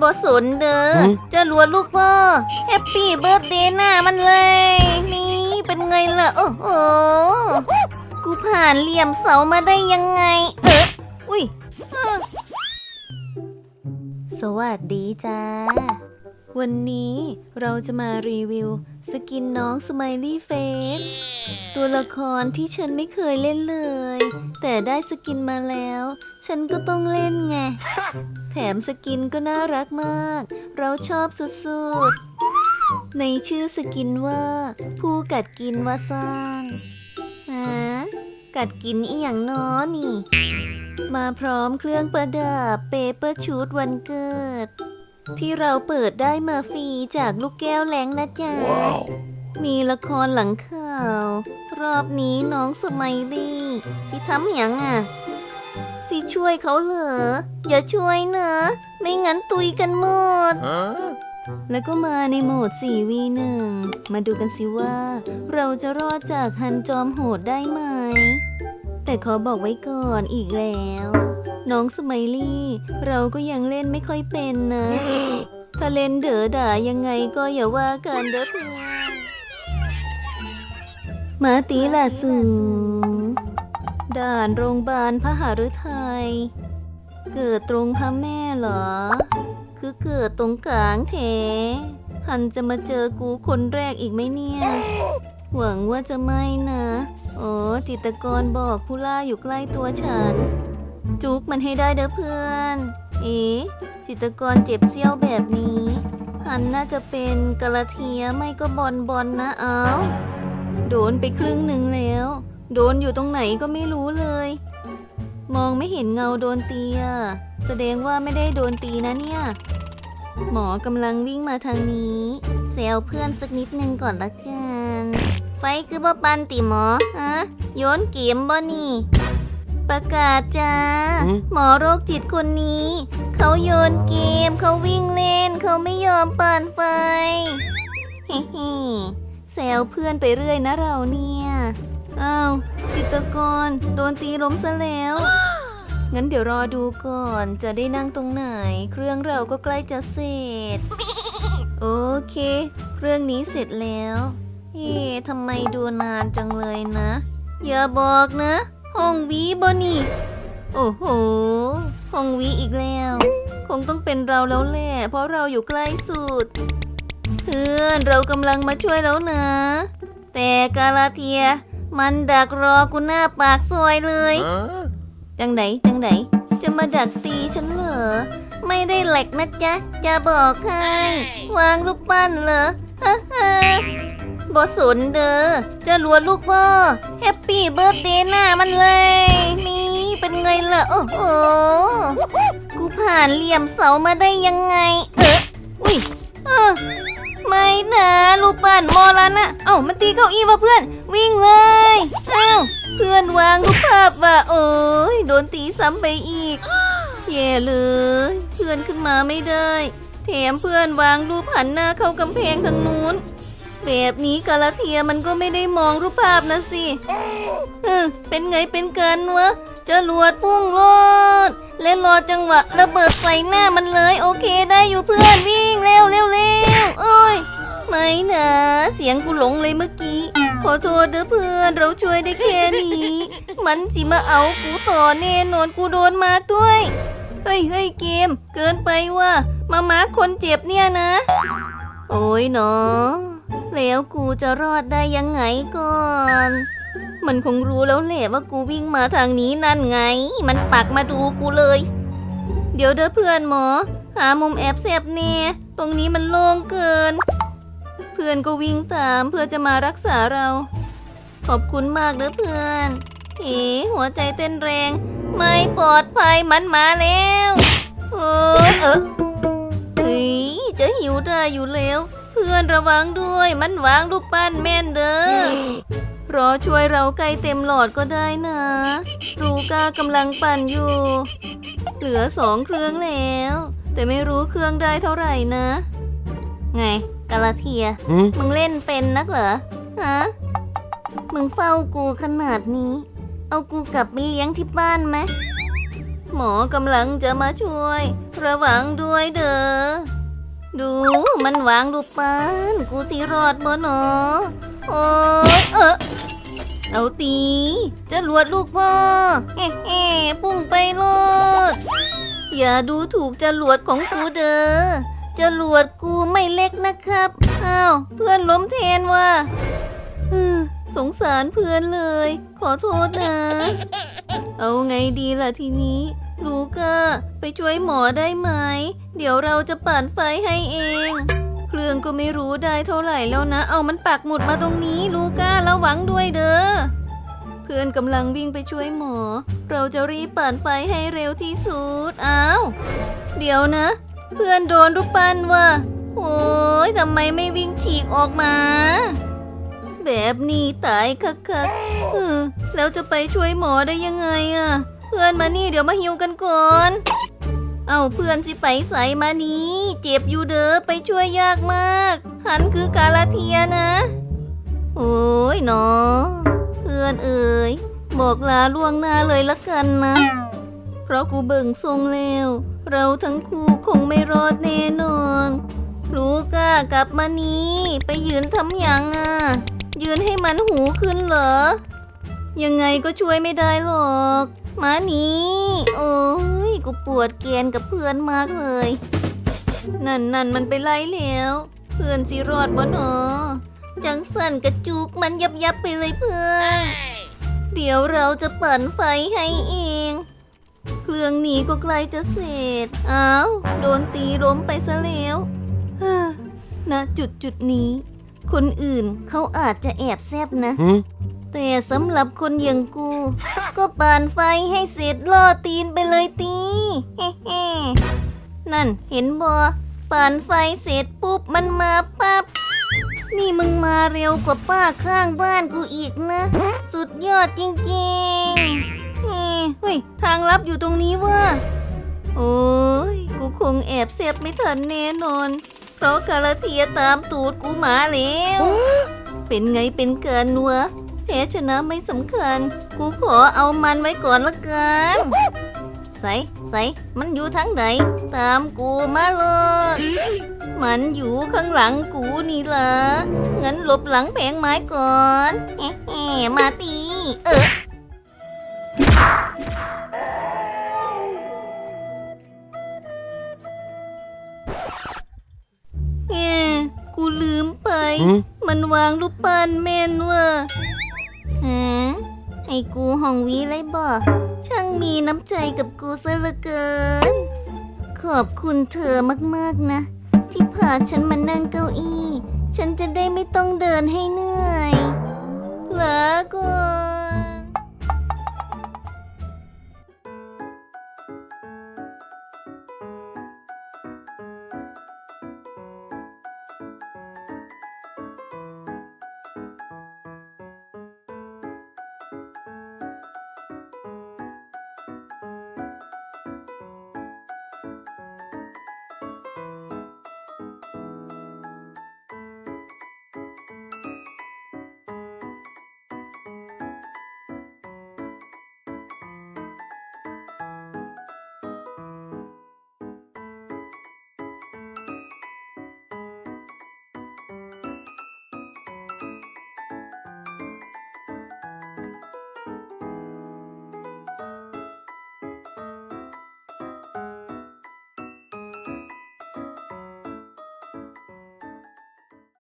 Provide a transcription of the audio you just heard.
บสนเด้อหืมจะรวดลูกพ่อแฮปปี้เบิร์ดเดย์หน้ามันเลย นี่เป็นไงล่ะ โอ้โห กูผ่านเหลี่ยมเสามาได้ยังไง เอออุ้ยอ้าวสวัสดีจ้า วันนี้เราจะมารีวิว สกินน้องสไมลี่เฟสตัวละครที่ฉันไม่เคยเล่นเลย แต่ได้สกินมาแล้ว ฉันก็ต้องเล่นไง แถมสกินก็น่ารักมาก เราชอบสุดๆ ในชื่อสกินว่า ผู้กัดกินว่าซ่านฮะกัดกินอีหยังน้อนี่ มาพร้อมเครื่องประดับเปเปอร์ชูดวันเกิด ที่เราเปิดได้มาฟรีจากลูกแก้วแหลงนะจ๊ะมีละครหลังข่าว รอบนี้น้องสไมลี่ที่ทำหยังอะ สิช่วยเขาเหรอ อย่าช่วยนะ ไม่งั้นตุยกันหมดแล้วก็มาในโหมด 4v1 มาดูกันสิว่า เราจะรอดจากฮันจอมโหดได้ไหม แต่ขอบอกไว้ก่อนอีกแล้ว น้องสไมลี่ เราก็ยังเล่นไม่ค่อยเป็นนะ ถ้าเล่นเด๋อด่ายังไงก็อย่าว่ากันเด้อเพื่อนมาตีล่ะสูด่านโรงพยาบาลพระหฤทัย เกิดตรงพระแม่เหรอ คือเกิดตรงกลางเทหันจะมาเจอกูคนแรกอีกไหมเนี่ย หวังว่าจะไม่นะโอ้จิตกรบอกผู้ล่าอยู่ใกล้ตัวฉัน จุกมันให้ได้เด้อเพื่อน เอ๊ะจิตกรเจ็บเสี้ยวแบบนี้ หันน่าจะเป็นกะละเทียไม่ก็บอลบอลนะ เอาโดนไปครึ่งหนึ่งแล้ว โดนอยู่ตรงไหนก็ไม่รู้เลย มองไม่เห็นเงาโดนตีอะแสดงว่าไม่ได้โดนตีนะเนี่ย หมอกำลังวิ่งมาทางนี้เซลเพื่อนสักนิดนึงก่อนละกัน ไฟคือบ่ปันติหมอฮะโยนเกมบ่นี่ ประกาศจ้าหืมหมอโรคจิตคนนี้ เขาโยนเกม เขาวิ่งเล่น เขาไม่ยอมปั่นไฟเฮ้ๆแซวเพื่อนไปเรื่อยนะเราเนี่ยอ้าวจิตรกรโดนตีล้มซะแล้ว งั้นเดี๋ยวรอดูก่อนจะได้นั่งตรงไหน เครื่องเราก็ใกล้จะเสร็จ โอเค เครื่องนี้เสร็จแล้ว เอ๊ะทำไมดูนานจังเลยนะ อย่าบอกนะ ห้องวีบนี่ โอ้โห ห้องวีอีกแล้ว คงต้องเป็นเราแล้วแหละ เพราะเราอยู่ใกล้สุด เพื่อนเรากำลังมาช่วยแล้วนะ แต่กาลาเทีย มันดักรอกูหน้าปากซอยเลย จังไหนจังไหน จะมาดักตีฉันเหรอ ไม่ได้เหล็กนะจ๊ะ จะบอกให้วางรูปปั้นเหรอฮ่าฮ่า บสนเด้อจะรวลูกพ่อแฮปปี้เบิร์ดเดย์หน้ามันเลย นี่เป็นไงล่ะ โอ้โห กูผ่านเหลี่ยมเสามาได้ยังไง เอออุ้ยเออไม่นะลูกปั้นมอลนะเอ้ามันตีเก้าอี้ว่ะเพื่อน วิ่งเลยเอ้าเพื่อนวางรูปภาพว่ะโอ้ยโดนตีซ้ำไปอีกแย่เลย เพื่อนขึ้นมาไม่ได้ แถมเพื่อนวางรูปหันหน้าเข้ากำแพงทางนู้น แบบนี้กาลาเทียมันก็ไม่ได้มองรูปภาพนะสิเออเป็นไงเป็นกันวะจะรวดพุ่งโลดเล่นรอจังหวะระเบิดใส่หน้ามันเลย โอเคได้อยู่เพื่อนวิ่งเร็วเร็วเร็วโอ้ยไม่นะเสียงกูหลงเลยเมื่อกี้ ขอโทษเด้อเพื่อนเราช่วยได้แค่นี้ มันสิมาเอากูต่อแน่นอนกูโดนมาด้วย เฮ้ยเฮ้ยเกม เกินไปว่ะมามาคนเจ็บเนี่ยนะ โอ้ยเนาะ แล้วกูจะรอดได้ยังไงก่อน มันคงรู้แล้วแหละว่ากูวิ่งมาทางนี้นั่นไง มันปักมาดูกูเลย เดี๋ยวเด้อเพื่อนหมอ หามุมแอบแซบแน่ตรงนี้มันโล่งเกิน เพื่อนก็วิ่งตามเพื่อจะมารักษาเรา ขอบคุณมากเด้อเพื่อนเอ๋หัวใจเต้นแรง ไม่ปลอดภัยมันมาแล้วโอ้ยเออเฮ้ยจะหิวได้อยู่แล้ว เพื่อนระวังด้วยมันวางลูกปั้นแม่นเด้อรอช่วยเราใกล้เต็มหลอดก็ได้นะรูก้ากำลังปั่นอยู่ เหลือสองเครื่องแล้ว แต่ไม่รู้เครื่องได้เท่าไหร่นะ ไงกาลาเทียหืมมึงเล่นเป็นนักเหรอฮะมึงเฝ้ากูขนาดนี้ เอากูกลับไปเลี้ยงที่บ้านไหมหมอกำลังจะมาช่วย ระวังด้วยเด้อ ดูมันวางลูกปันกูสิรอดบ่หนอโอ้ยเออเอาตี จะลวดลูกพ่อเฮ้เฮ้พุ่งไปโลด อย่าดูถูกจรวดของกูเด้อจรวดกูไม่เล็กนะครับ อ้าว เพื่อนล้มแทนว่ะสงสารเพื่อนเลย ขอโทษนะ เอาไงดีล่ะทีนี้ ลูก้าไปช่วยหมอได้ไหม เดี๋ยวเราจะปั่นไฟให้เอง เครื่องก็ไม่รู้ได้เท่าไหร่แล้วนะ เอามันปักหมุดมาตรงนี้ ลูก้าระวังด้วยเด้อ เพื่อนกำลังวิ่งไปช่วยหมอ เราจะรีบปั่นไฟให้เร็วที่สุด อ้าว เดี๋ยวนะ เพื่อนโดนรูปปั้นว่ะ โอ้ยทำไมไม่วิ่งฉีกออกมา แบบนี้ตายคักๆเออแล้วจะไปช่วยหมอได้ยังไงอะ เพื่อนมานี่เดี๋ยวมาฮิวกันก่อน เอาเพื่อนสิไปใส่มานี้เจ็บอยู่เด้อไปช่วยยากมาก หันคือกาลาเทียนะ โอ้ยหนอเพื่อนเอ๋ยบอกลาล่วงหน้าเลยละกันนะ เพราะกูเบิ่งทรงแล้ว เราทั้งคู่คงไม่รอดแน่นอนลูก้ากลับมานี้ไปยืนทำหยังอะ ยืนให้มันหูขึ้นเหรอ ยังไงก็ช่วยไม่ได้หรอก มานี้โอ้ยกูปวดแกนกับเพื่อนมากเลย นั่นนั่นมันไปไล่แล้ว เพื่อนสิรอดบ่หนอ จังสั่นกระจุกมันยับยับไปเลยเพื่อน เดี๋ยวเราจะปั่นไฟให้เอง เครื่องนี้ก็ใกล้จะเสร็จอ้าวโดนตีล้มไปซะแล้วเฮ้อณจุดจุดนี้ คนอื่นเขาอาจจะแอบแซบนะ แต่สำหรับคนอย่างกู ก็ปั่นไฟให้เสร็จล่อตีนไปเลยตีเฮ้เฮ้นั่นเห็นบอปั่นไฟเสร็จปุ๊บมันมาปั๊บนี่มึงมาเร็วกว่าป้าข้างบ้านกูอีกนะ สุดยอดจริงๆเฮ้เฮ้ยทางลับอยู่ตรงนี้ว่ะโอ้ยกูคงแอบเซฟไม่ทันแน่นอน เพราะกาลาเทียตามตูดกูมาแล้ว เป็นไงเป็นเกินวะ แพ้ชนะไม่สำคัญ กูขอเอามันไว้ก่อนละกันใส่ใส่มันอยู่ทั้งไหน ตามกูมาเลยมันอยู่ข้างหลังกูนี่ล่ะงั้นหลบหลังแผงไม้ก่อนแฮ่ๆมาตีเออเอ้กูลืมไปหืมมันวางรูปปั้นแม่นว่ะ ฮะให้กูห้องวีเลยบ่ช่างมีน้ำใจกับกูซะเหลือเกิน ขอบคุณเธอมากๆนะ ที่พาฉันมานั่งเก้าอี้ ฉันจะได้ไม่ต้องเดินให้เหนื่อยลาก่อน